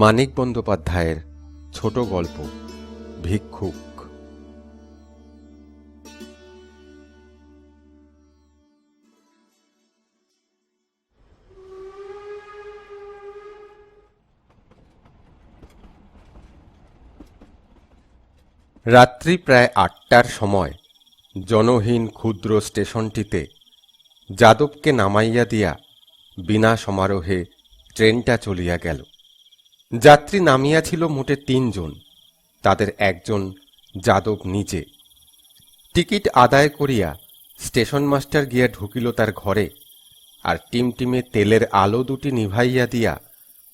মানিক বন্দ্যোপাধ্যায়ের ছোট গল্প, ভিক্ষুক। রাত্রি প্রায় আটটার সময় জনহীন ক্ষুদ্র স্টেশনটিতে যাদবকে নামাইয়া দিয়া বিনা সমারোহে ট্রেনটা চলিয়া গেল। যাত্রী নামিয়াছিল মোটে তিনজন, তাদের একজন যাদব নিজে। টিকিট আদায় করিয়া স্টেশন মাস্টার গিয়া ঢুকিল তার ঘরে, আর টিমটিমে তেলের আলো দুটি নিভাইয়া দিয়া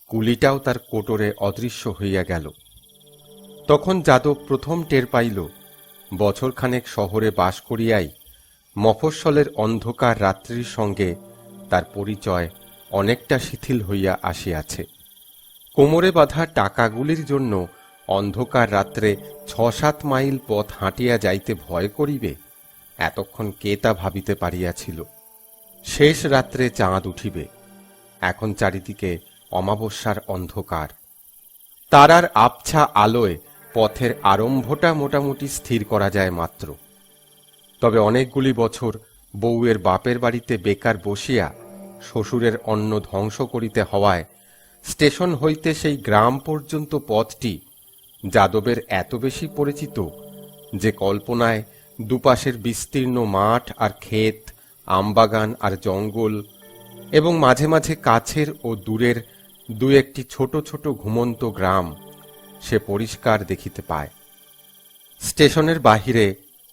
কুলিটাও তার কোটরে অদৃশ্য হইয়া গেল। তখন যাদব প্রথম টের পাইল, বছরখানেক শহরে বাস করিয়াই মফস্বলের অন্ধকার রাত্রির সঙ্গে তার পরিচয় অনেকটা শিথিল হইয়া আসিয়াছে। কোমরে বাঁধা টাকাগুলির জন্য অন্ধকার রাত্রে ছ সাত মাইল পথ হাঁটিয়া যাইতে ভয় করিবে, এতক্ষণ কে তা ভাবিতে পারিয়াছিল। শেষ রাত্রে চাঁদ উঠিবে, এখন চারিদিকে অমাবস্যার অন্ধকার। তারার আবছা আলোয় পথের আরম্ভটা মোটামুটি স্থির করা যায় মাত্র। তবে অনেকগুলি বছর বউয়ের বাপের বাড়িতে বেকার বসিয়া শ্বশুরের অন্ন ধ্বংস করিতে হওয়ায় স্টেশন হইতে সেই গ্রাম পর্যন্ত পথটি যাদবের এত বেশি পরিচিত যে কল্পনায় দুপাশের বিস্তীর্ণ মাঠ আর ক্ষেত, আমবাগান আর জঙ্গল এবং মাঝে মাঝে কাছের ও দূরের দু একটি ছোট ছোট ঘুমন্ত গ্রাম সে পরিষ্কার দেখিতে পায়। স্টেশনের বাহিরে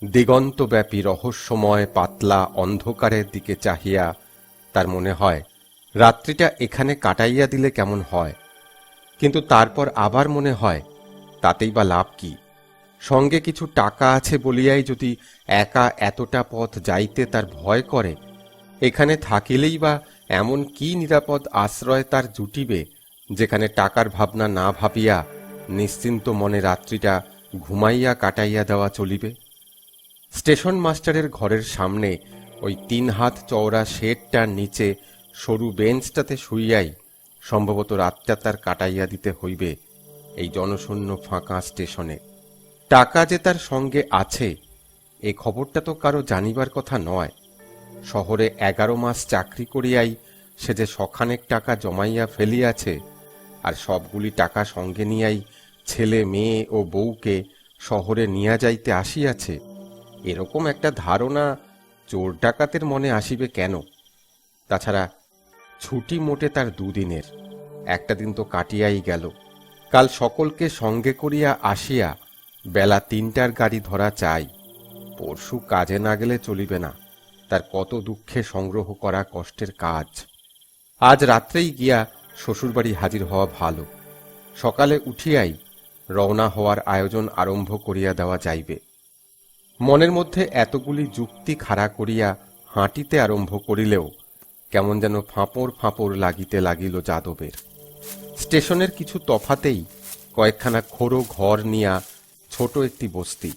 দিগন্তব্যাপী রহস্যময় পাতলা অন্ধকারের দিকে চাহিয়া তার মনে হয় রাত্রিটা এখানে কাটাইয়া দিলে কেমন হয়? কিন্তু তারপর আবার মনে হয়, তাতেই বা লাভ কি? সঙ্গে কিছু টাকা আছে বলিয়াই যদি একা এতটা পথ যাইতে তার ভয় করে, এখানে থাকিলেই বা এমন কি নিরাপদ আশ্রয় তার জুটিবে, যেখানে টাকার ভাবনা না ভাবিয়া নিশ্চিন্ত মনে রাত্রিটা ঘুমাইয়া কাটাইয়া দেওয়া চলিবে? স্টেশন মাস্টারের ঘরের সামনে ওই তিন হাত চওড়া শেডটার নিচে সরু বেঞ্চটাতে শুইয়াই সম্ভবত রাতটা তার কাটাইয়া দিতে হইবে এই জনশূন্য ফাঁকা স্টেশনে। টাকা যে তার সঙ্গে আছে, এ খবরটা তো কারও জানিবার কথা নয়। শহরে এগারো মাস চাকরি করিয়াই সে যে শখানেক টাকা জমাইয়া ফেলিয়াছে, আর সবগুলি টাকা সঙ্গে নিয়াই ছেলে, মেয়ে ও বউকে শহরে নিয়া যাইতে আসিয়াছে, এরকম একটা ধারণা চোর ডাকাতের মনে আসিবে কেন? তাছাড়া ছুটি মোটে তার দুদিনের। একটা দিন তো কাটিয়াই গেল। কাল সকলকে সঙ্গে করিয়া আসিয়া বেলা তিনটার গাড়ি ধরা চাই। পরশু কাজে না গেলে চলিবে না। তার কত দুঃখে সংগ্রহ করা কষ্টের কাজ। আজ রাত্রেই গিয়া শ্বশুরবাড়ি হাজির হওয়া ভালো। সকালে উঠিয়াই রওনা হওয়ার আয়োজন আরম্ভ করিয়া দেওয়া যাইবে। মনের মধ্যে এতগুলি যুক্তি খাড়া করিয়া হাঁটিতে আরম্ভ করিলেও কেমন যেন ফাঁপড় ফাঁপড় লাগিতে লাগিল যাদবের। স্টেশনের কিছু তফাতেই কয়েকখানা খোড়ো ঘর নিয়া ছোট একটি বস্তি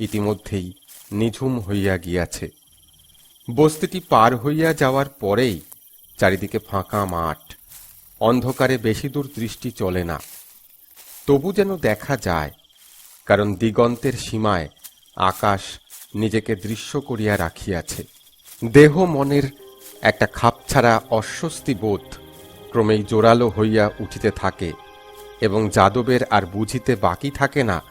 ইতিমধ্যেই নিঝুম হইয়া গিয়াছে। বস্তিটি পার হইয়া যাওয়ার পরেই চারিদিকে ফাঁকা মাঠ। অন্ধকারে বেশি দূর দৃষ্টি চলে না। তবু যেন দেখা যায়, কারণ দিগন্তের সীমায় আকাশ নিজেকে দৃশ্য করিয়া রাখিয়াছে। দেহ মনের একটা খাপছাড়া অস্বস্তি বোধ ক্রমেই জোরালো হইয়া উঠিতে থাকে এবং যাদবের আর বুঝিতে বাকি থাকে না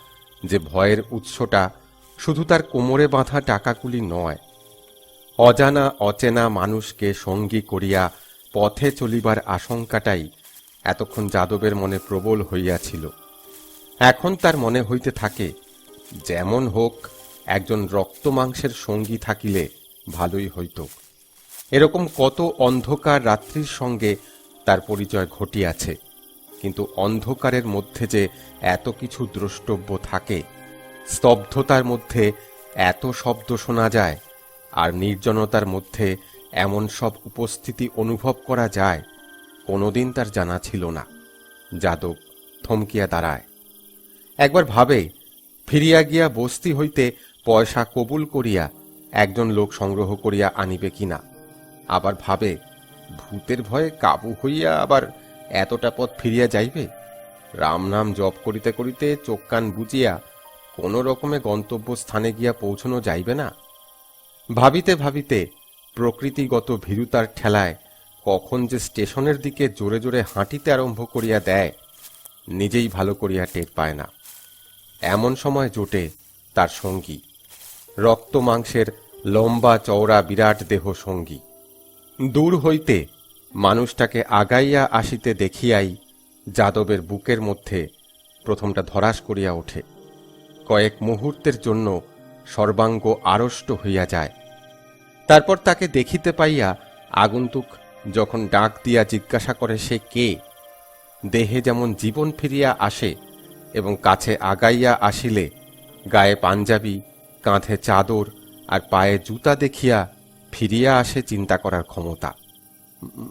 যে ভয়ের উৎসটা শুধু তার কোমরে বাঁধা টাকাগুলি নয়। অজানা, অচেনা মানুষকে সঙ্গী করিয়া পথে চলিবার আশঙ্কাটাই এতক্ষণ যাদবের মনে প্রবল হইয়াছিল। এখন তার মনে হইতে থাকে, যেমন হোক, একজন রক্ত মাংসের সঙ্গী থাকিলে ভালোই হইত। এরকম কত অন্ধকার রাত্রির সঙ্গে তার পরিচয় ঘটিয়াছে। কিন্তু অন্ধকারের মধ্যে যে এত কিছু দ্রষ্টব্য থাকে, স্তব্ধতার মধ্যে এত শব্দ শোনা যায়, আর নির্জনতার মধ্যে এমন সব উপস্থিতি অনুভব করা যায়, কোনোদিন তার জানা ছিল না। যাদব থমকিয়া দাঁড়ায়। একবার ভাবে, ফিরিয়া গিয়া বস্তি হইতে পয়সা কবুল করিয়া একজন লোক সংগ্রহ করিয়া আনিবে কিনা? আবার ভাবে, ভূতের ভয়ে কাবু হইয়া আবার এতটা পথ ফিরিয়া যাইবে? রাম নাম জপ করিতে করিতে চোখ কান বুঝিয়া কোনো রকমে গন্তব্য স্থানে গিয়া পৌঁছানো যাইবে না। ভাবিতে ভাবিতে প্রকৃতিগত ভীরুতার ঠেলায় কখন যে স্টেশনের দিকে জোরে জোরে হাঁটিতে আরম্ভ করিয়া দেয়, নিজেই ভালো করিয়া টের পায় না। এমন সময় জোটে তার সঙ্গী। রক্ত মাংসের লম্বা চওড়া বিরাট দেহ সঙ্গী। দূর হইতে মানুষটাকে আগাইয়া আসিতে দেখিয়াই যাদবের বুকের মধ্যে প্রথমটা ধরাস করিয়া ওঠে। কয়েক মুহূর্তের জন্য সর্বাঙ্গ আড়ষ্ট হইয়া যায়। তারপর তাকে দেখিতে পাইয়া আগন্তুক যখন ডাক দিয়া জিজ্ঞাসা করে সে কে, দেহে যেমন জীবন ফিরিয়া আসে এবং কাছে আগাইয়া আসিলে গায়ে পাঞ্জাবি, কাঁধে চাদর আর পায়ে জুতা দেখিয়া ফিরিয়া আসে চিন্তা করার ক্ষমতা।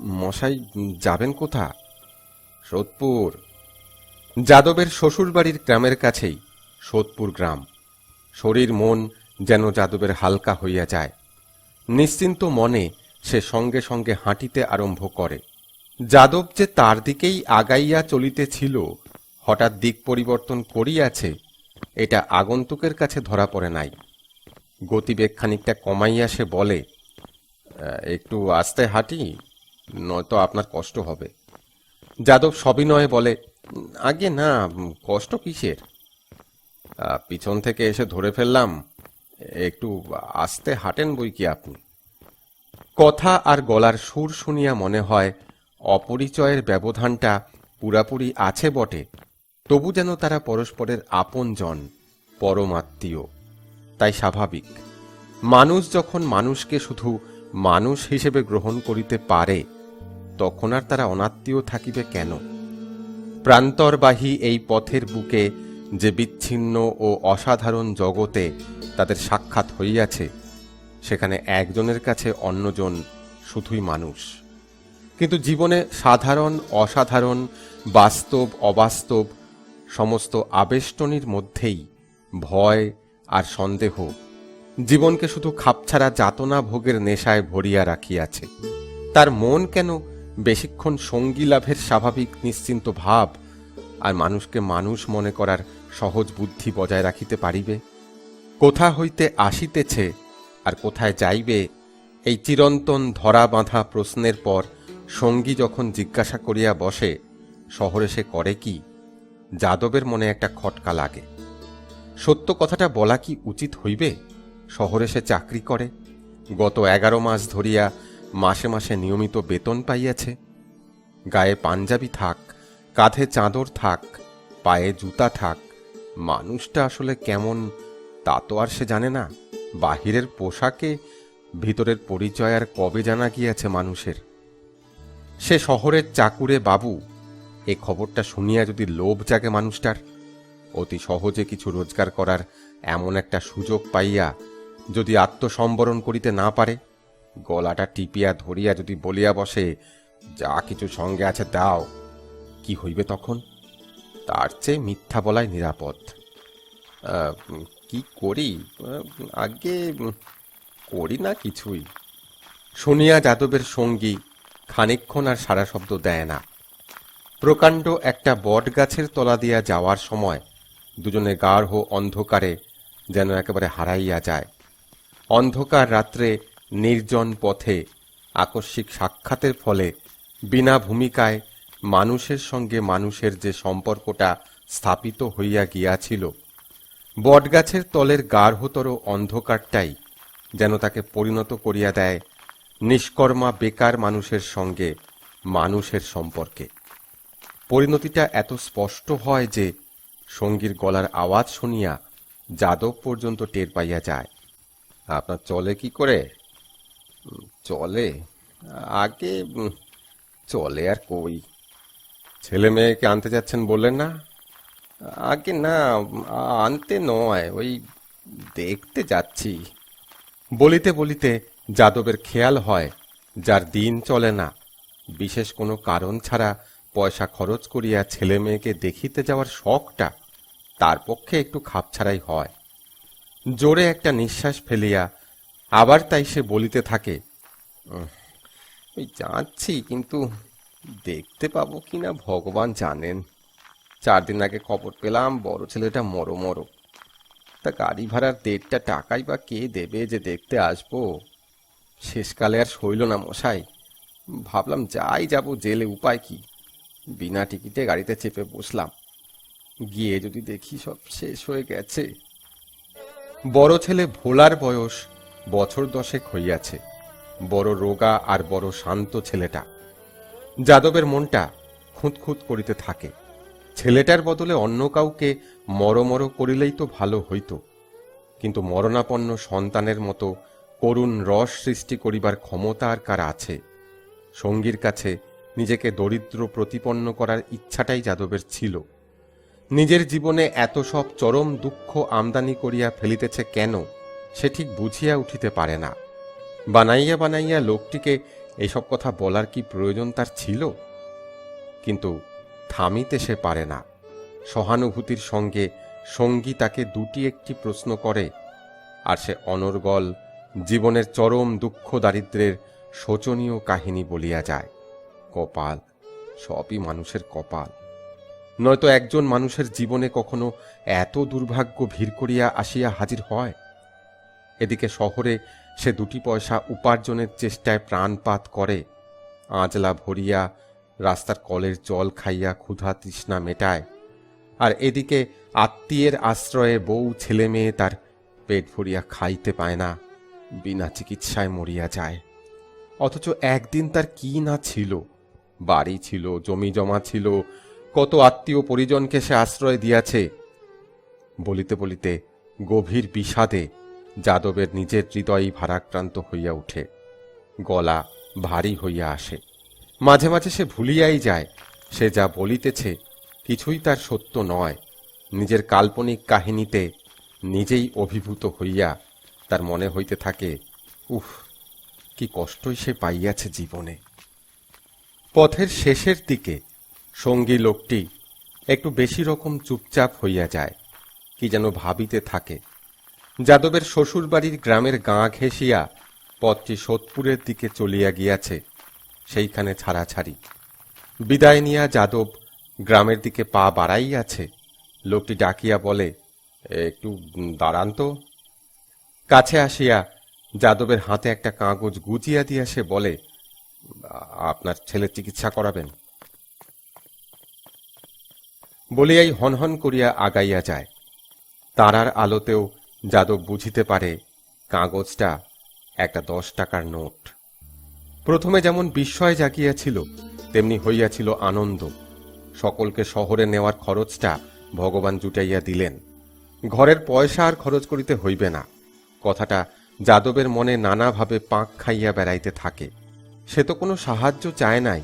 মশাই যাবেন কোথা সোদপুর। যাদবের শ্বশুরবাড়ির গ্রামের কাছেই সোদপুর গ্রাম। শরীর মন যেন যাদবের হালকা হইয়া যায়। নিশ্চিন্ত মনে সে সঙ্গে সঙ্গে হাঁটিতে আরম্ভ করে। যাদব যে তার দিকেই আগাইয়া চলিতেছিল হঠাৎ দিক পরিবর্তন করিয়াছে এটা আগন্তুকের কাছে ধরা পড়ে নাই। গতিবেগ খানিকটা কমাইয়া সে বলে "আহ, একটু আস্তে হাঁটি, নয়তো আপনার কষ্ট হবে। যাদব সবিনয়ে বলে, আগে না, কষ্ট কিসের? পিছন থেকে এসে ধরে ফেললাম, একটু আস্তে হাঁটেন বই কি আপনি? কথা আর গলার সুর শুনিয়া মনে হয়, অপরিচয়ের ব্যবধানটা পুরাপুরি আছে বটে, তবু যেন তারা পরস্পরের আপনজন, পরমাত্মীয়। তাই স্বাভাবিক। মানুষ যখন মানুষকে শুধু মানুষ হিসেবে গ্রহণ করিতে পারে, তখন আর তারা অনাত্মীয় থাকিবে কেন? প্রান্তরবাহী এই পথের বুকে যে বিচ্ছিন্ন ও অসাধারণ জগতে তাদের সাক্ষাৎ হইয়াছে, সেখানে একজনের কাছে অন্যজন শুধুই মানুষ। কিন্তু জীবনে সাধারণ, অসাধারণ, বাস্তব, অবাস্তব, সমস্ত আবেষ্টনীর মধ্যেই ভয় আর সন্দেহ জীবনকে শুধু খাপছাড়া যাতনা ভোগের নেশায় ভরিয়া রাখিয়াছে। তার মন কেন বেশিক্ষণ সঙ্গী লাভের স্বাভাবিক নিশ্চিন্ত ভাব আর মানুষকে মানুষ মনে করার সহজ বুদ্ধি বজায় রাখিতে পারিবে? কোথা হইতে আসিতেছে আর কোথায় যাইবে এই চিরন্তন ধরা বাঁধা প্রশ্নের পর সঙ্গী যখন জিজ্ঞাসা করিয়া বসে, শহরে সে করে কি? যাদবের মনে একটা খটকা লাগে। সত্য কথাটা বলা কি উচিত হইবে? শহরে সে চাকরি করে। গত এগারো মাস ধরিয়া মাসে মাসে নিয়মিত বেতন পাইয়াছে। গায়ে পাঞ্জাবি থাক, কাঁধে চাদর থাক, পায়ে জুতা থাক, মানুষটা আসলে কেমন তা তো আর সে জানে না। বাহিরের পোশাকে ভিতরের পরিচয় আর কবে জানা গিয়াছে মানুষের। সে শহরের চাকুরে বাবু, এ খবরটা শুনিয়া যদি লোভ জাগে মানুষটার, অতি সহজে কিছু রোজগার করার এমন একটা সুযোগ পাইয়া যদি আত্মসম্বরণ করিতে না পারে, গলাটা টিপিয়া ধরিয়া যদি বলিয়া বসে, যা কিছু সঙ্গে আছে দাও। কি হইবে তখন? তার চেয়ে মিথ্যা বলাই নিরাপদ। কি করি? আগে করি না কিছুই। শুনিয়া যাদবের সঙ্গী খানিকক্ষণ আর সারা শব্দ দেয় না। প্রকাণ্ড একটা বট গাছের তলা দিয়া যাওয়ার সময় দুজনে গাঢ় অন্ধকারে যেন একেবারে হারাইয়া যায়। অন্ধকার রাত্রে নির্জন পথে আকস্মিক সাক্ষাতের ফলে বিনা ভূমিকায় মানুষের সঙ্গে মানুষের যে সম্পর্কটা স্থাপিত হইয়া গিয়াছিল, বটগাছের তলের গাঢ়তর অন্ধকারটাই যেন তাকে পরিণত করিয়া দেয় নিষ্কর্মা বেকার মানুষের সঙ্গে মানুষের সম্পর্কে। পরিণতিটা এত স্পষ্ট হয় যে সঙ্গীর গলার আওয়াজ শুনিয়া যাদব পর্যন্ত টের পাইয়া যায়। আপনার চলে কি করে? চলে? আগে চলে আর কই? ছেলে মেয়েকে আনতে যাচ্ছেন বললেন না? আগে না, আনতে নয়, ওই দেখতে যাচ্ছি। বলিতে বলিতে যাদবের খেয়াল হয়, যার দিন চলে না। বিশেষ কোনো কারণ ছাড়া পয়সা খরচ করিয়া ছেলে মেয়েকে দেখিতে যাওয়ার শখটা তার পক্ষে একটু খাপছাড়াই হয়। জোরে একটা নিঃশ্বাস ফেলিয়া আবার তাই সে বলিতে থাকে "উহ, ওই যাচ্ছি কিন্তু দেখতে পাবো কিনা ভগবান জানেন। চার দিন আগে খবর পেলাম বড় ছেলেটা মরো মরো। তা গাড়ি ভাড়ার দেড়টা টাকাই বা কে দেবে যে দেখতে আসব? শেষকালে আর সইল না মশাই। ভাবলাম যাই যাব জেলে উপায় কি? বিনা টিকিটে গাড়িতে চেপে বসলাম। গিয়ে যদি দেখি সব শেষ হয়ে গেছে বড় ছেলে ভোলার বয়স বছর দশেক হইয়াছে। বড় রোগা আর বড় শান্ত ছেলেটা। যাদবের মনটা খুঁতখুত করিতে থাকে। ছেলেটার বদলে অন্য কাউকে মরমর করিলেই তো ভালো হইত। কিন্তু মরণাপন্ন সন্তানের মতো করুণ রস সৃষ্টি করিবার ক্ষমতা আর কার আছে? সঙ্গীর কাছে নিজেকে দরিদ্র প্রতিপন্ন করার ইচ্ছাটাই যাদবের ছিল। নিজের জীবনে এত সব চরম দুঃখ আমদানি করিয়া ফেলিতেছে কেন, সে ঠিক বুঝিয়া উঠিতে পারে না। বানাইয়া বানাইয়া লোকটিকে এইসব কথা বলার কি প্রয়োজন তার ছিল? কিন্তু থামিতে সে পারে না। সহানুভূতির সঙ্গে সঙ্গী তাকে দুটি একটি প্রশ্ন করে, আর সে অনর্গল জীবনের চরম দুঃখ দারিদ্রের শোচনীয় কাহিনী বলিয়া যায়। কপাল, সবই মানুষের কপাল। নয়তো একজন মানুষের জীবনে কখনো এত দুর্ভাগ্য ভিড় করিয়া আসিয়া হাজির হয়? এদিকে শহরে সে দুটি পয়সা উপার্জনের চেষ্টায় প্রাণপাত করে আঁচলা ভরিয়া রাস্তার কলের জল খাইয়া ক্ষুধা তৃষ্ণা মেটায়, আর এদিকে আত্মীয়ের আশ্রয়ে বউ ছেলে মেয়ে তার পেট ভরিয়া খাইতে পায় না, বিনা চিকিৎসায় মরিয়া যায়। অথচ একদিন তার কি না ছিল? বাড়ি ছিল, জমি জমা ছিল কত আত্মীয় পরিজনকে সে আশ্রয় দিয়াছে? বলিতে বলিতে গভীর বিষাদে যাদবের নিজের হৃদয়ই ভারাক্রান্ত হইয়া উঠে। গলা ভারী হইয়া আসে। মাঝে মাঝে সে ভুলিয়াই যায়। সে যা বলিতেছে কিছুই তার সত্য নয়। নিজের কাল্পনিক কাহিনীতে নিজেই অভিভূত হইয়া তার মনে হইতে থাকে, উফ, কি কষ্টই সে পাইয়াছে জীবনে। পথের শেষের দিকে সঙ্গী লোকটি একটু বেশি রকম চুপচাপ হইয়া যায়, কি যেন ভাবিতে থাকে। যাদবের শ্বশুরবাড়ির গ্রামের গাঁ ঘেঁষিয়া পথটি সোদপুরের দিকে চলিয়া গিয়াছে, সেইখানে ছাড়াছাড়ি। বিদায় নিয়া যাদব গ্রামের দিকে পা বাড়াইয়াছে, লোকটি ডাকিয়া বলে, একটু দাঁড়ান তো। কাছে আসিয়া যাদবের হাতে একটা কাগজ গুজিয়া দিয়া সে বলে, আপনার ছেলের চিকিৎসা করাবেন? বলিয়াই হনহন করিয়া আগাইয়া যায়। তারার আলোতেও যাদব বুঝিতে পারে, কাগজটা একটা দশ টাকার নোট। প্রথমে যেমন বিস্ময় জাগিয়াছিল, তেমনি হইয়াছিল আনন্দ। সকলকে শহরে নেওয়ার খরচটা ভগবান জুটাইয়া দিলেন। ঘরের পয়সা আর খরচ করিতে হইবে না। কথাটা যাদবের মনে নানাভাবে পাঁক খাইয়া বেড়াইতে থাকে। সে তো কোনো সাহায্য চায় নাই।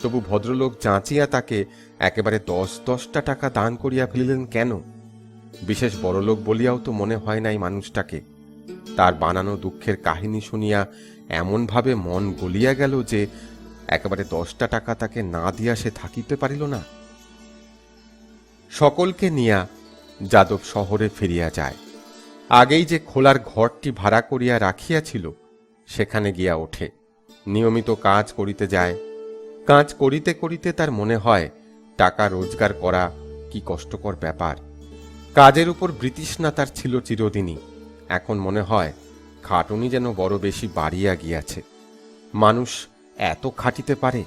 তবু ভদ্রলোক যাঁচিয়া তাকে একেবারে দশ দশটা টাকা দান করিয়া ফেলিলেন কেন? বিশেষ বড়লোক বলিয়াও তো মনে হয় নাই মানুষটাকে। তার বানানো দুঃখের কাহিনী শুনিয়া এমনভাবে মন গলিয়া গেল যে একেবারে দশটা টাকা তাকে না দিয়া সে থাকিতে পারিল না। সকলকে নিয়া যাদব শহরে ফিরিয়া যায়। আগেই যে খোলার ঘরটি ভাড়া করিয়া রাখিয়াছিল, সেখানে গিয়া ওঠে। নিয়মিত কাজ করিতে যায় কাজ করিতে করিতে তার মনে হয়, টাকা রোজগার করা কি কষ্টকর ব্যাপার। কাজের উপর বৃতৃষ্ণা তার ছিল চিরদিনই। এখন মনে হয়, খাটুনি যেন বড় বেশি বাড়িয়া গিয়াছে। মানুষ এত খাটিতে পারে।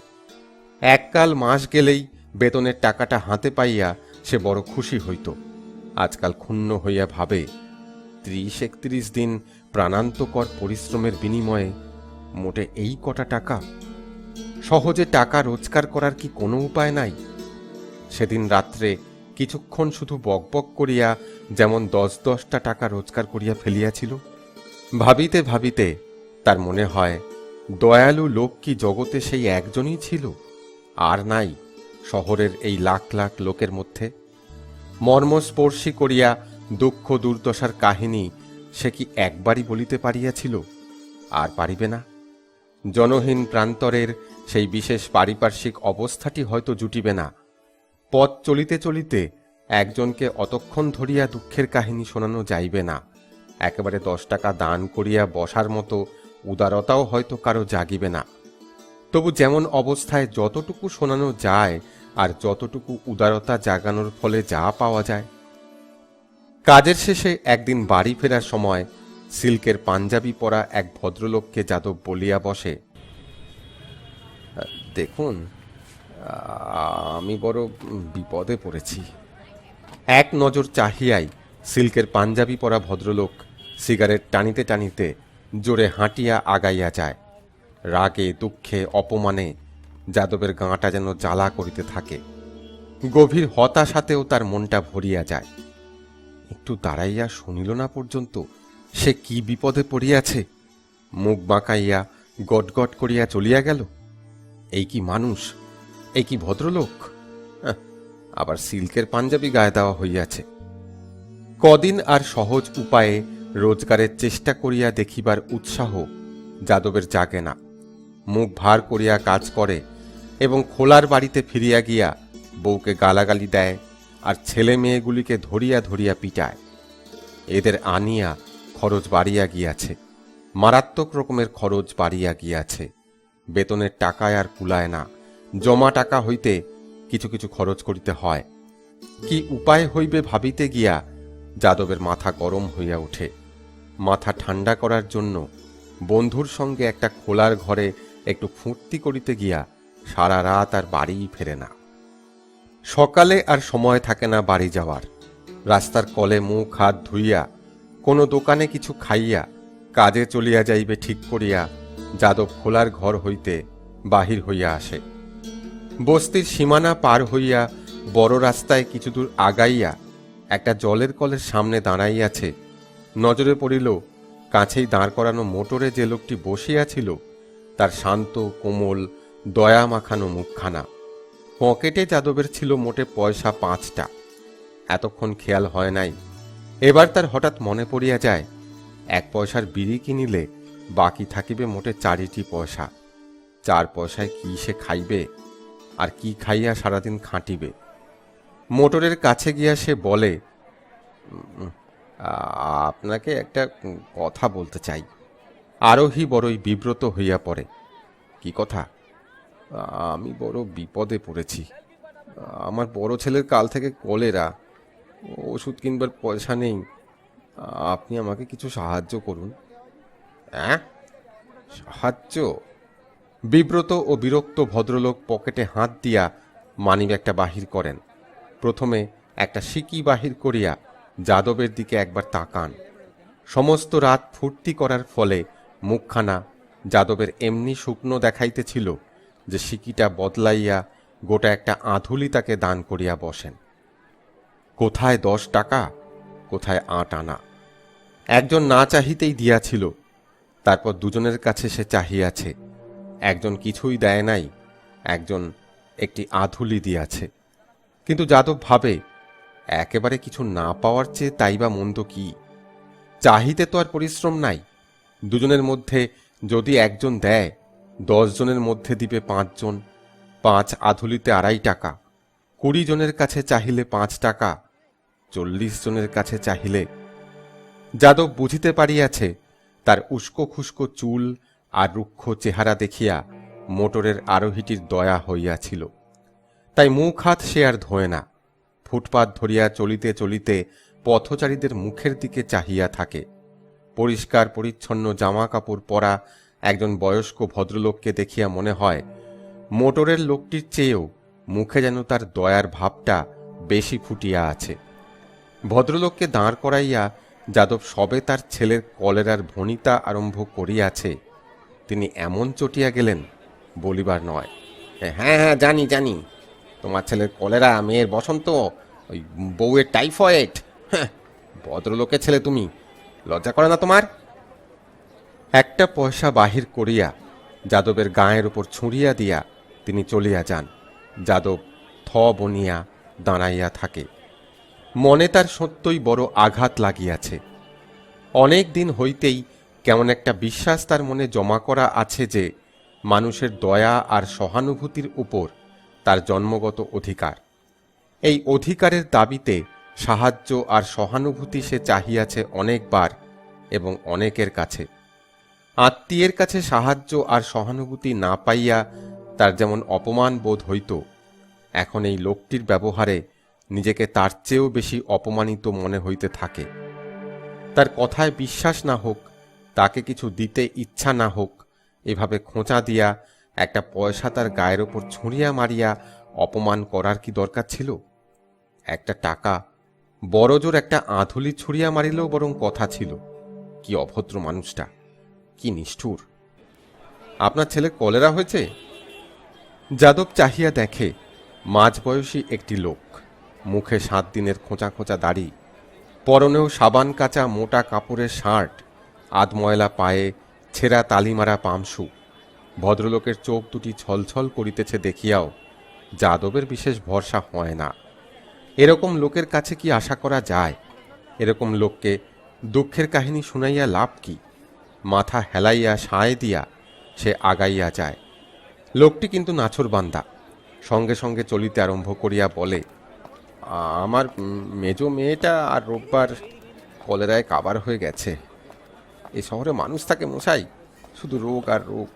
এককাল মাস গেলেই বেতনের টাকাটা হাতে পাইয়া সে বড় খুশি হইত। আজকাল ক্ষুণ্ণ হইয়া ভাবে, ত্রিশ একত্রিশ দিন প্রাণান্তকর পরিশ্রমের বিনিময়ে মোটে এই কটা টাকা সহজে টাকা রোজগার করার কি কোনো উপায় নাই? সেদিন রাত্রে কিছুক্ষণ শুধু বকবক করিয়া যেমন দশ দশটা টাকা রোজগার করিয়া ফেলিয়াছিল, ভাবিতে ভাবিতে তার মনে হয়, দয়ালু লোক কি জগতে সেই একজনই ছিল? আর নাই শহরের এই লাখ লাখ লোকের মধ্যে। মর্মস্পর্শী করিয়া দুঃখ দুর্দশার কাহিনী সে কি একবারই বলিতে পারিয়াছিল? আর পারিবে না। জনহীন প্রান্তরের সেই বিশেষ পারিপার্শ্বিক অবস্থাটি হয়তো জুটিবে না। পথ চলিতে চলিতে একজনকে অতক্ষণ ধরিয়া দুঃখের কাহিনী শোনানো যাইবে না। একেবারে দশ টাকা দান করিয়া বসার মতো উদারতাও হয়তো কারও জাগিবে না। তবু যেমন অবস্থায় যতটুকু শোনানো যায় আর যতটুকু উদারতা জাগানোর ফলে যা পাওয়া যায়। কাজের শেষে একদিন বাড়ি ফেরার সময় সিল্কের পাঞ্জাবি পরা এক ভদ্রলোককে যাদব বলিয়া বসে, দেখুন, আমি বড় বিপদে পড়েছি। এক নজর চাহিয়াই সিল্কের পাঞ্জাবি পরা ভদ্রলোক সিগারেট টানিতে টানিতে জোরে হাঁটিয়া আগাইয়া যায়। রাগে, দুঃখে, অপমানে যাদবের গাঁটা যেন জ্বালা করিতে থাকে। গভীর হতাশাতেও তার মনটা ভরিয়া যায়। একটু দাঁড়াইয়া শুনিল না পর্যন্ত সে কি বিপদে পড়িয়াছে? মুখ বাঁকাইয়া গটগট করিয়া চলিয়া গেল। এই কি মানুষ? এই কি ভদ্রলোক? আবার সিল্কের পাঞ্জাবি গায়ে দেওয়া হইয়াছে। কদিন আর সহজ উপায়ে রোজগারের চেষ্টা করিয়া দেখিবার উৎসাহ যাদবের জাগে না। মুখ ভার করিয়া কাজ করে এবং খোলার বাড়িতে ফিরিয়া গিয়া বউকে গালাগালি দেয় আর ছেলে মেয়েগুলিকে ধরিয়া ধরিয়া পিটায়। এদের আনিয়া খরচ বাড়িয়া গিয়াছে। মারাত্মক রকমের খরচ বাড়িয়া গিয়াছে। বেতনের টাকায় আর কুলায় না। জমা টাকা হইতে কিছু কিছু খরচ করিতে হয়। কি উপায় হইবে ভাবিতে গিয়া যাদবের মাথা গরম হইয়া ওঠে। মাথা ঠান্ডা করার জন্য বন্ধুর সঙ্গে একটা খোলার ঘরে একটু ফুর্তি করিতে গিয়া সারা রাত আর বাড়িই ফেরে না। সকালে আর সময় থাকে না বাড়ি যাওয়ার। রাস্তার কলে মুখ হাত ধুইয়া কোনো দোকানে কিছু খাইয়া কাজে চলিয়া যাইবে ঠিক করিয়া যাদব খোলার ঘর হইতে বাহির হইয়া আসে। বস্তির সীমানা পার হইয়া বড় রাস্তায় কিছু দূর আগাইয়া একটা জলের কলের সামনে দাঁড়াইয়াছে। নজরে পড়িল, কাছেই দাঁড় করানো মোটরে যে লোকটি বসিয়াছিল, তার শান্ত, কোমল, দয়া মাখানো মুখখানা। পকেটে যাদবের ছিল মোটে পয়সা পাঁচটা। এতক্ষণ খেয়াল হয় নাই এবার তার হঠাৎ মনে পড়িয়া যায়, এক পয়সার বিড়ি কিনিলে বাকি থাকিবে মোটে চারিটি পয়সা। চার পয়সায় কি সে খাইবে, আর কি খাইয়া সারাদিন খাঁটিবে? মোটরের কাছে গিয়া সে বলে আপনাকে একটা কথা বলতে চাই। আরোহী বড়ই বিব্রত হইয়া পড়ে, কি কথা? আমি বড় বিপদে পড়েছি। আমার বড় ছেলের কাল থেকে কলেরা ওষুধ কিনবার পয়সা নেই, আপনি আমাকে কিছু সাহায্য করুন। হ্যাঁ সাহায্য? বিব্রত ও বিরক্ত ভদ্রলোক পকেটে হাত দিয়া মানিব্যাগটা বাহির করেন। প্রথমে একটা সিকি বাহির করিয়া যাদবের দিকে একবার তাকান। সমস্ত রাত ফুর্তি করার ফলে মুখখানা যাদবের এমনি শুকনো দেখাইতেছিল যে সিকিটা বদলাইয়া গোটা একটা আধুলি তাকে দান করিয়া বসেন। কোথায় দশ টাকা, কোথায় আট আনা। একজন না চাহিতেই দিয়াছিল, তারপর দুজনের কাছে সে চাহিয়াছে। একজন কিছুই দেয় নাই, একজন একটি আধুলি দিয়াছে। কিন্তু যাদব ভাবে, একেবারে কিছু না পাওয়ার চেয়ে তাই বা মন্দ কি? চাহিতে তো আর পরিশ্রম নাই। দুজনের মধ্যে যদি একজন দেয় জনের মধ্যে দিবে পাঁচজন পাঁচ আধুলিতে আড়াই টাকা, কুড়ি জনের কাছে চাহিলে পাঁচ টাকা চল্লিশ জনের কাছে চাহিলে যাদব বুঝিতে পারিয়াছে, তার উস্কো খুস্কো চুল আর রুক্ষ চেহারা দেখিয়া মোটরের আরোহীটির দয়া হইয়াছিল। তাই মুখ হাত সে আর ধোয় না, ফুটপাত ধরিয়া চলিতে চলিতে পথচারীদের মুখের দিকে চাহিয়া থাকে। পরিষ্কার পরিচ্ছন্ন জামা কাপড় পরা একজন বয়স্ক ভদ্রলোককে দেখিয়া মনে হয়, মোটরের লোকটির চেয়েও মুখে যেন তার দয়ার ভাবটা বেশি ফুটিয়া আছে। ভদ্রলোককে দাঁড় করাইয়া যাদব সবে তার ছেলের কলেরার ভনিতা আরম্ভ করিয়াছে। তিনি এমন চটিয়া গেলেন, বলিবার নয় হ্যাঁ হ্যাঁ জানি জানি, তোমার ছেলের কলেরা, মেয়ের বসন্ত, ওই বউয়ের টাইফয়েড হ্যাঁ ভদ্রলোকের ছেলে তুমি, লজ্জা করে না তোমার? একটা পয়সা বাহির করিয়া যাদবের গায়ের উপর ছুঁড়িয়া দিয়া তিনি চলিয়া যান। যাদব থ বনিয়া দাঁড়াইয়া থাকে। মনে তার সত্যই বড় আঘাত লাগিয়াছে। অনেক দিন হইতেই কেমন একটা বিশ্বাস তার মনে জমা করা আছে যে, মানুষের দয়া আর সহানুভূতির উপর তার জন্মগত অধিকার। এই অধিকারের দাবিতে সাহায্য আর সহানুভূতি সে চাহিয়াছে অনেকবার এবং অনেকের কাছে। আত্মীয়ের কাছে সাহায্য আর সহানুভূতি না পাইয়া তার যেমন অপমান বোধ হইত, এখন এই লোকটির ব্যবহারে নিজেকে তার চেয়েও বেশি অপমানিত মনে হইতে থাকে। তার কথায় বিশ্বাস না হোক, তাকে কিছু দিতে ইচ্ছা না হোক, এভাবে খোঁচা দিয়া একটা পয়সা তার গায়ের ওপর ছুঁড়িয়া মারিয়া অপমান করার কি দরকার ছিল? একটা টাকা, বড়জোর একটা আঁধুলি ছুঁড়িয়া মারিলেও বরং কথা ছিল। কি অভদ্র মানুষটা, কি নিষ্ঠুর। আপনার ছেলে কলেরা হয়েছে? যাদব চাহিয়া দেখে, মাঝবয়সী একটি লোক। মুখে সাত দিনের খোঁচা খোঁচা দাড়ি, পরনেও সাবান কাঁচা মোটা কাপড়ের শার্ট আধময়লা পায়ে ছেঁড়া তালিমারা পামসু। ভদ্রলোকের চোখ দুটি ছলছল করিতেছে দেখিয়াও যাদবের বিশেষ ভরসা হয় না। এরকম লোকের কাছে কি আশা করা যায়? এরকম লোককে দুঃখের কাহিনী শুনাইয়া লাভ কি? মাথা হেলাইয়া সায় দিয়া সে আগাইয়া যায়। লোকটি কিন্তু নাছর বান্দা। সঙ্গে সঙ্গে চলিতে আরম্ভ করিয়া বলে আমার মেজ মেয়েটা আর রোববার কলেরায় কাবার হয়ে গেছে। এই শহরে মানুষ থাকে মশাই, শুধু রোগ আর রোগ।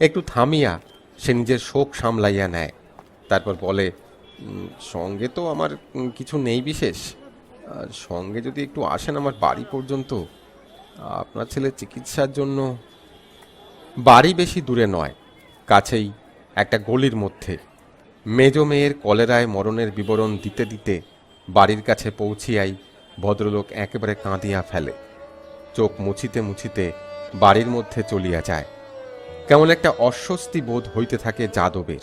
একটু থামিয়া সে নিজের শোক সামলাইয়া নেয়। তারপর বলে সঙ্গে তো আমার কিছু নেই বিশেষ। আর সঙ্গে যদি একটু আসেন আমার বাড়ি পর্যন্ত, আপনার ছেলে চিকিৎসার জন্য বাড়ি বেশি দূরে নয়, কাছেই একটা গলির মধ্যে। মেজ মেয়ের কলেরায় মরণের বিবরণ দিতে দিতে বাড়ির কাছে পৌঁছিয়াই ভদ্রলোক একেবারে কাঁদিয়া ফেলে। চোখ মুছিতে মুছিতে বাড়ির মধ্যে চলিয়া যায়। কেমন একটা অস্বস্তি বোধ হইতে থাকে যাদবের।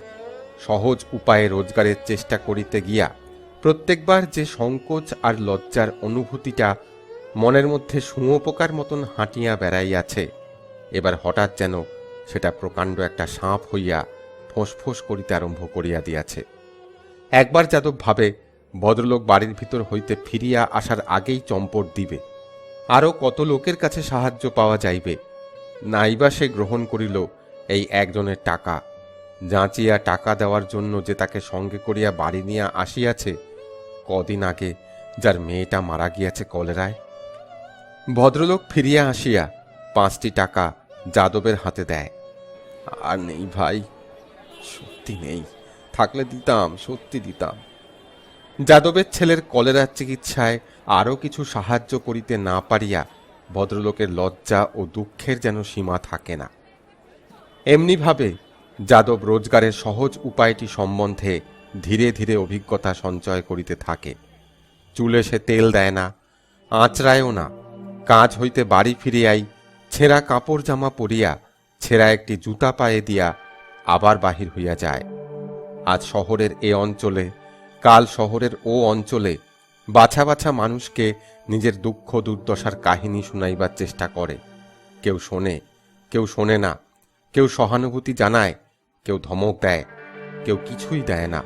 সহজ উপায়ে রোজগারের চেষ্টা করিতে গিয়া প্রত্যেকবার যে সংকোচ আর লজ্জার অনুভূতিটা মনের মধ্যে শুঁয়োপোকার মতন হাঁটিয়া বেড়াইয়াছে, এবার হঠাৎ যেন সেটা প্রকাণ্ড একটা সাপ হইয়া ফোঁস করিতে আরম্ভ করিয়া দিয়াছে। একবার যাদব ভাবে, ভদ্রলোক বাড়ির ভিতর হইতে ফিরিয়া আসার আগেই চম্পট দিবে। আরও কত লোকের কাছে সাহায্য পাওয়া যাইবে? নাইবা সে গ্রহণ করিল এই একজনের টাকা। যাঁচিয়া টাকা দেওয়ার জন্য যে তাকে সঙ্গে করিয়া বাড়ি নিয়ে আসিয়াছে, কদিন আগে যার মেয়েটা মারা গিয়াছে কলেরায়। ভদ্রলোক ফিরিয়া আসিয়া পাঁচটি টাকা যাদবের হাতে দেয়। আর নেই ভাই সত্যি নেই। থাকলে দিতাম, সত্যি দিতাম। যাদবের ছেলের কলেরার চিকিৎসায় আরও কিছু সাহায্য করিতে না পারিয়া ভদ্রলোকের লজ্জা ও দুঃখের যেন সীমা থাকে না। এমনিভাবে যাদব রোজগারের সহজ উপায়টি সম্বন্ধে ধীরে ধীরে অভিজ্ঞতা সঞ্চয় করিতে থাকে। চুলে সে তেল দেয় না, আঁচড়ায়ও না। কাজ হইতে বাড়ি ফিরিয়াই ছেঁড়া কাপড় জামা পরিয়া ছেঁড়া একটি জুতা পায়ে দিয়া আবার বাহির হইয়া যায়। আজ শহরের এ অঞ্চলে, কাল শহরের ও অঞ্চলে বাছা বাছা মানুষকে নিজের দুঃখ দুর্দশার কাহিনী শুনাইবার চেষ্টা করে। কেউ শোনে কেউ শোনে না, কেউ সহানুভূতি জানায়, কেউ ধমক দেয়, কেউ কিছুই দেয় না।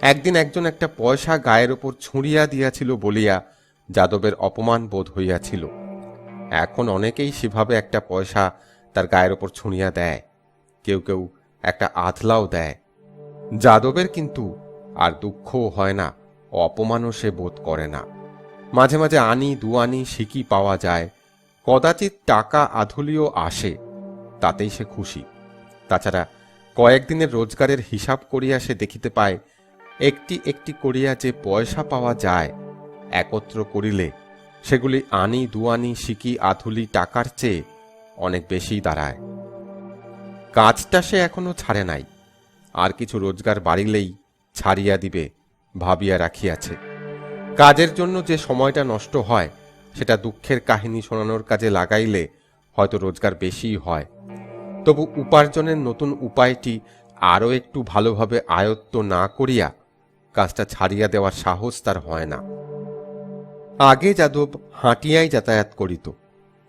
একদিন একজন একটা পয়সা গায়ের ওপর ছুঁড়িয়া দিয়াছিল বলিয়া যাদবের অপমান বোধ হইয়াছিল। এখন অনেকেই সেভাবে একটা পয়সা তার গায়ের ওপর ছুঁড়িয়া দেয়। কেউ কেউ একটা আধলাও দেয়। যাদবের কিন্তু আর দুঃখও হয় না, অপমানও সে বোধ করে না। মাঝে মাঝে আনি দুয়ানি শিকি পাওয়া যায়, কদাচিৎ টাকা আধুলিও আসে, তাতেই সে খুশি। তাছাড়া কয়েকদিনের রোজগারের হিসাব করিয়া সে দেখিতে পায়, একটি একটি করিয়া যে পয়সা পাওয়া যায়, একত্র করিলে সেগুলি আনি দুয়ানি শিকি আধুলি টাকার চেয়ে অনেক বেশি দাঁড়ায়। কাজটা সে এখনও ছাড়ে নাই। আর কিছু রোজগার বাড়িলেই ছাড়িয়া দিবে, ভাবিয়া রাখিয়াছে। কাজের জন্য যে সময়টা নষ্ট হয়, সেটা দুঃখের কাহিনী শোনানোর কাজে লাগাইলে হয়তো রোজগার বেশিই হয়। তবু উপার্জনের নতুন উপায়টি আরও একটু ভালোভাবে আয়ত্ত না করিয়া কাজটা ছাড়িয়া দেওয়ার সাহস তার হয় না। আগে যাদব হাঁটিয়াই যাতায়াত করিত।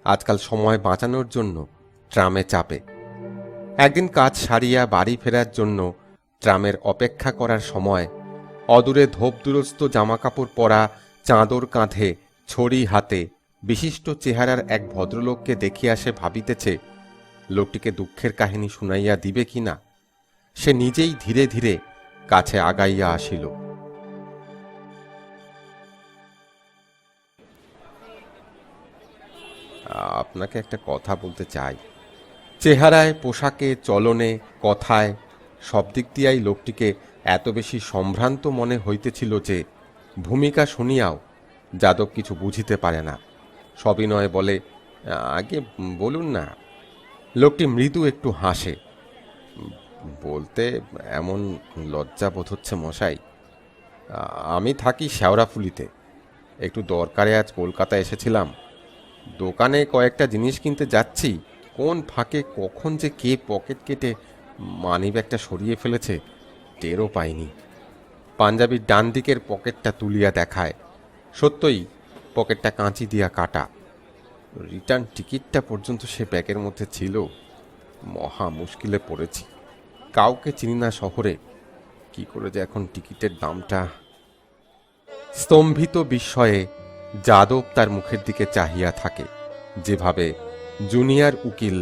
আজকাল সময় বাঁচানোর জন্য ট্রামে চাপে। একদিন কাজ সারিয়া বাড়ি ফেরার জন্য ট্রামের অপেক্ষা করার সময় অদূরে ধোপদুরস্ত জামাকাপড় পরা চাঁদর কাঁধে, ছড়ি হাতে, বিশিষ্ট চেহারার এক ভদ্রলোককে দেখিয়া সে ভাবিতেছে, লোকটিকে দুঃখের কাহিনী শুনাইয়া দিবে কিনা সে নিজেই ধীরে ধীরে কাছে আগাইয়া আসিল। আপনাকে একটা কথা বলতে চাই। চেহারায়, পোশাকে, চলনে, কথায়, সব দিক দিয়াই লোকটিকে এত বেশি সম্ভ্রান্ত মনে হইতেছিল যে, ভূমিকা শুনিয়াও যাদব কিছু বুঝিতে পারে না। সবিনয় বলে, আগে বলুন না, লোকটি মৃদু একটু হাসে। বলতে এমন লজ্জা বোধ হচ্ছে মশাই। আমি থাকি শেওড়াফুলিতে একটু দরকারে আজ কলকাতা এসেছিলাম। দোকানে কয়েকটা জিনিস কিনতে যাচ্ছি। কোন ফাঁকে কখন যে কে পকেট কেটে মানি ব্যাগটা সরিয়ে ফেলেছে, টেরও পায়নি পাঞ্জাবির ডান দিকের পকেটটা তুলিয়া দেখায়। সত্যই, পকেটটা কাঁচি দিয়া কাটা। রিটার্ন টিকিটটা পর্যন্ত সে ব্যাগের মধ্যে ছিল। মহা মুশকিলে পড়েছি। কাউকে চিনি না শহরে। কি করে যে এখন টিকিটের দামটা? স্তম্ভিত বিস্ময়ে যাদব তার মুখের দিকে চাহিয়া থাকে। যেভাবে জুনিয়র উকিল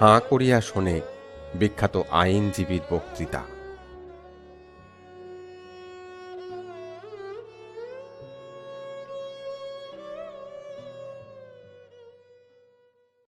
হাঁ করিয়া শোনে বিখ্যাত আইনজীবীর বক্তৃতা।